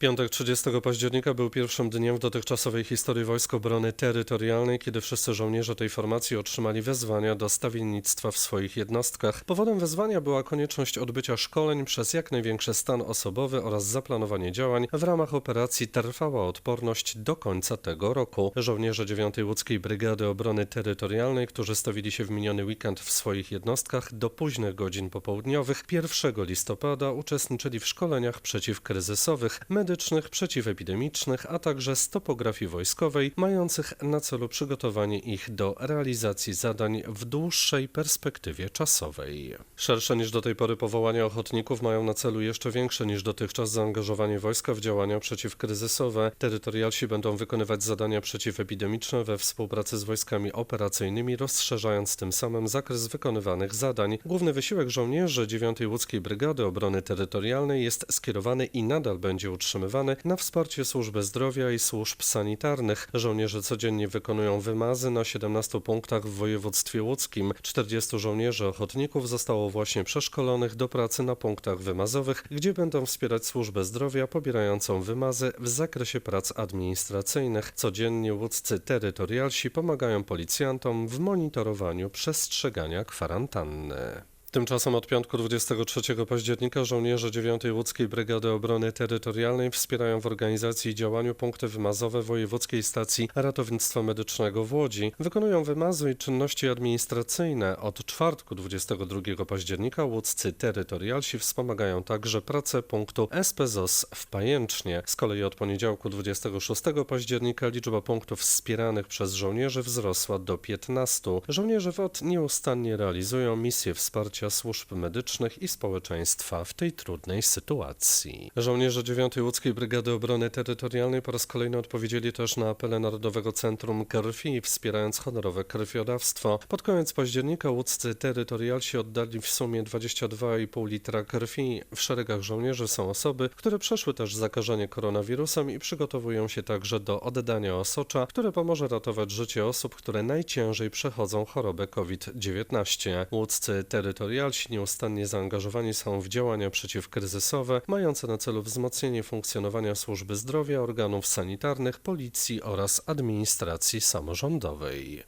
Piątek 30 października był pierwszym dniem w dotychczasowej historii Wojsk Obrony Terytorialnej, kiedy wszyscy żołnierze tej formacji otrzymali wezwania do stawiennictwa w swoich jednostkach. Powodem wezwania była konieczność odbycia szkoleń przez jak największy stan osobowy oraz zaplanowanie działań w ramach operacji Trwała Odporność do końca tego roku. Żołnierze 9 Łódzkiej Brygady Obrony Terytorialnej, którzy stawili się w miniony weekend w swoich jednostkach do późnych godzin popołudniowych 1 listopada uczestniczyli w szkoleniach przeciwkryzysowych, medycznych, przeciwepidemicznych, a także z topografii wojskowej, mających na celu przygotowanie ich do realizacji zadań w dłuższej perspektywie czasowej. Szersze niż do tej pory powołania ochotników mają na celu jeszcze większe niż dotychczas zaangażowanie wojska w działania przeciwkryzysowe. Terytorialsi będą wykonywać zadania przeciwepidemiczne we współpracy z wojskami operacyjnymi, rozszerzając tym samym zakres wykonywanych zadań. Główny wysiłek żołnierzy 9 Łódzkiej Brygady Obrony Terytorialnej jest skierowany i nadal będzie utrzymywany na wsparcie służby zdrowia i służb sanitarnych. Żołnierze codziennie wykonują wymazy na 17 punktach w województwie łódzkim. 40 żołnierzy ochotników zostało właśnie przeszkolonych do pracy na punktach wymazowych, gdzie będą wspierać służbę zdrowia pobierającą wymazy w zakresie prac administracyjnych. Codziennie łódzcy terytorialsi pomagają policjantom w monitorowaniu przestrzegania kwarantanny. Tymczasem od piątku 23 października żołnierze 9 Łódzkiej Brygady Obrony Terytorialnej wspierają w organizacji i działaniu punkty wymazowe Wojewódzkiej Stacji Ratownictwa Medycznego w Łodzi. Wykonują wymazy i czynności administracyjne. Od czwartku 22 października łódzcy terytorialsi wspomagają także pracę punktu SPZOS w Pajęcznie. Z kolei od poniedziałku 26 października liczba punktów wspieranych przez żołnierzy wzrosła do 15. Żołnierze WOT nieustannie realizują misję wsparcia służb medycznych i społeczeństwa w tej trudnej sytuacji. Żołnierze 9 Łódzkiej Brygady Obrony Terytorialnej po raz kolejny odpowiedzieli też na apele Narodowego Centrum Krwi, wspierając honorowe krwiodawstwo. Pod koniec października łódzcy terytorialsi oddali w sumie 22,5 litra krwi. W szeregach żołnierzy są osoby, które przeszły też zakażenie koronawirusem i przygotowują się także do oddania osocza, które pomoże ratować życie osób, które najciężej przechodzą chorobę COVID-19. Łódzcy terytorialsi nieustannie zaangażowani są w działania przeciwkryzysowe, mające na celu wzmocnienie funkcjonowania służby zdrowia, organów sanitarnych, policji oraz administracji samorządowej.